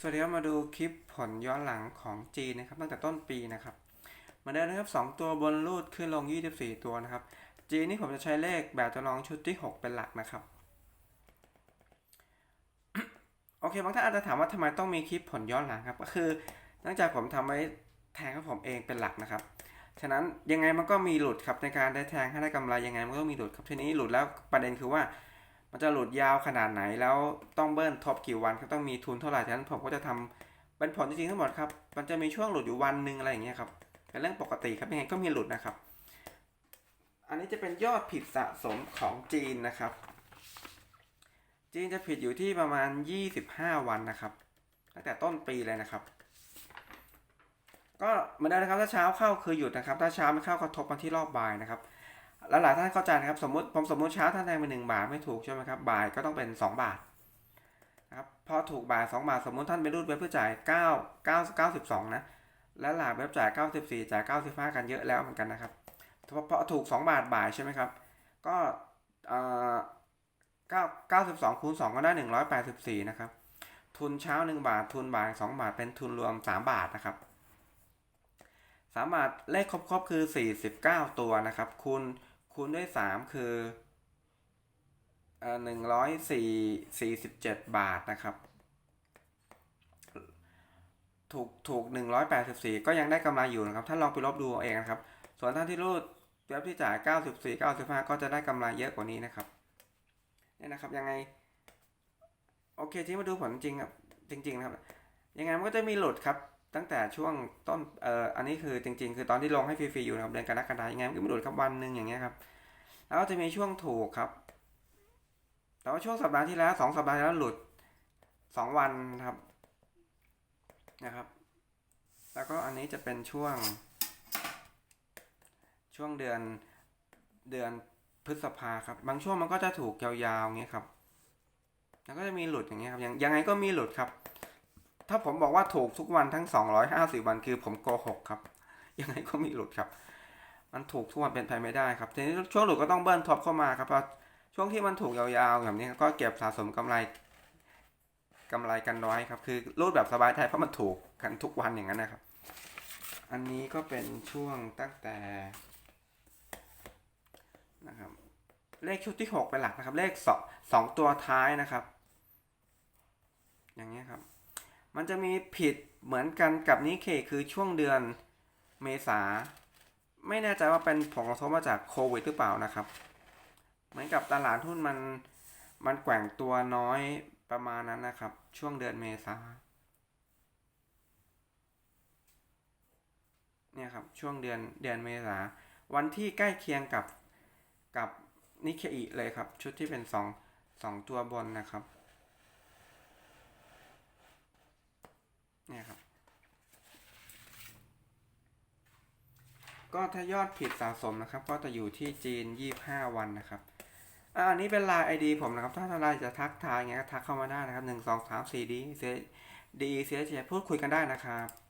สวัสดีครับมาดูคลิปผลย้อนหลังของจีนนะครับ ตั้งแต่ต้นปีนะครับ มาเดิมนะครับ 2 ตัวบนรูดขึ้นลง 24 ตัวนะครับ จีนนี่ผมจะใช้เลขแบบจำลองชุดที่ 6 เป็นหลักนะครับ โอเคบางท่านอาจจะถามว่าทำไมต้องมีคลิปผลย้อนหลังครับ ก็คือเนื่องจากผมทำไว้แทงของผมเองเป็นหลักนะครับ ฉะนั้นยังไงมันก็มีหลุดครับในการได้แทงให้ได้กำไรยังไงมันก็ต้องมีหลุดครับทีนี้หลุดแล้วประเด็นคือว่า มันจะหลุดยาวขนาดไหนแล้วต้องเบิ้ลท็อปกี่วันก็ต้องมีทุนเท่าไหร่ฉะนั้นผมก็จะทำเป็นผลจริงๆทั้งหมดครับ มันจะมีช่วงหลุดอยู่วันหนึ่งอะไรอย่างเงี้ยครับเป็นเรื่องปกติครับยังไงก็มีหลุดนะครับ อันนี้จะเป็นยอดผิดสะสมของจีนนะครับ จีนจะผิดอยู่ที่ประมาณ 25 วันนะครับ ตั้งแต่ต้นปีเลยนะครับ ก็เหมือนเดิมนะครับถ้าเช้าเข้าคือหยุดนะครับ ถ้าเช้าไม่เข้ากระทบมาที่รอบบ่ายนะครับ แล้วหลายท่านเข้าใจนะครับสมมติผมสมมติเช้าท่านแทงเป็นหนึ่งบาทไม่ถูกใช่ไหมครับบ่ายก็ต้องเป็นสองบาทนะครับพอถูกบ่ายสองบาทสมมติท่านไปรูดเว็บเพื่อจ่ายเก้าเก้าเก้าสิบสองนะและหลายเว็บจ่ายเก้าสิบสี่จ่ายเก้าสิบห้ากันเยอะแล้วเหมือนกันนะครับเพราะถูกสองบาทบ่ายใช่ไหมครับก็เอ่อเก้าเก้าสิบสองคูณสองก็ได้หนึ่งร้อยแปดสิบสี่นะครับ ทุนเช้าหนึ่งบาท ทุนบ่ายสองบาท เป็นทุนรวมสามบาทนะครับสามบาทเลขครบๆคือสี่สิบเก้าตัวนะครับ คูณ คูณด้วยสามคือหนึ่งร้อยสี่สี่สิบเจ็ดบาทนะครับ ถูกถูกหนึ่งร้อยแปดสิบสี่ก็ยังได้กำไรอยู่นะครับ ท่านลองไปลบดูเอาเองนะครับ ส่วนท่านที่รูดเว็บที่จ่ายเก้าสิบสี่เก้าสิบห้าก็จะได้กำไรเยอะกว่านี้นะครับเนี่ยนะครับยังไง โอเคที่มาดูผลจริงครับจริง ๆ นะครับ ยังไงมันก็จะมีหลุดครับ ตั้งแต่ช่วงต้นเอ่ออันนี้คือจริง ๆ คือตอนที่ลงให้ฟรีๆอยู่นะครับเดือนกรกฎาคมยังไงมันก็มีหลุดครับวันหนึ่งอย่างเงี้ยครับแล้วก็จะมีช่วงถูกครับ แต่ว่าช่วงสัปดาห์ที่แล้วสองสัปดาห์ที่แล้วหลุดสองวันครับนะครับ แล้วก็อันนี้จะเป็นช่วง ช่วงเดือนเดือนพฤษภาครับ บางช่วงมันก็จะถูกยาวๆเงี้ยครับ แล้วก็จะมีหลุดอย่างเงี้ยครับยังยังไงก็มีหลุดครับ ถ้าผมบอกว่าถูกทุกวันทั้ง 250 วันคือผมโกหกครับ ยังไงก็มีหลุดครับ มันถูกทุกวันเป็นไปไม่ได้ครับทีนี้ช่วงหลุดก็ต้องเบิ้ลท็อปเข้ามาครับพราะช่วงที่มันถูกยาวๆแบบนี้ก็เก็บสะสมกำไรกำไรกันน้อยครับ คือรูดแบบสบายใจเพราะมันถูกกันทุกวันอย่างนั้นนะครับ อันนี้ก็เป็นช่วงตั้งแต่นะครับเลขชุดที่ 6 เป็นหลักนะครับ เลขสองสองตัวท้ายนะครับ อย่างนี้ยครับ มันจะมีผิดเหมือนกันกับนี้เคคือช่วงเดือนเมษา ไม่แน่ใจว่าเป็นผลกระทบมาจากโควิดหรือเปล่านะครับ เหมือนกับตลาดหุ้นมันมันแกว่งตัวน้อยประมาณนั้นนะครับ ช่วงเดือนเมษาเนี่ยครับช่วงเดือนเดือนเมษาวันที่ใกล้เคียงกับกับนิเคอิเลยครับ ชุดที่เป็นสองสองตัวบนนะครับ เนี่ยครับ ก็ถ้ายอดผิดสะสมนะครับ ก็จะอยู่ที่จีน 25 วันนะครับอ่าอันนี้เป็นไลน์ไอดีผมนะครับ ถ้าท่านใดจะทักทายเงี้ยก็ทักเข้ามาได้นะครับ1 2 3 4ดีเสียดีเสียเสียพูดคุยกันได้นะครับ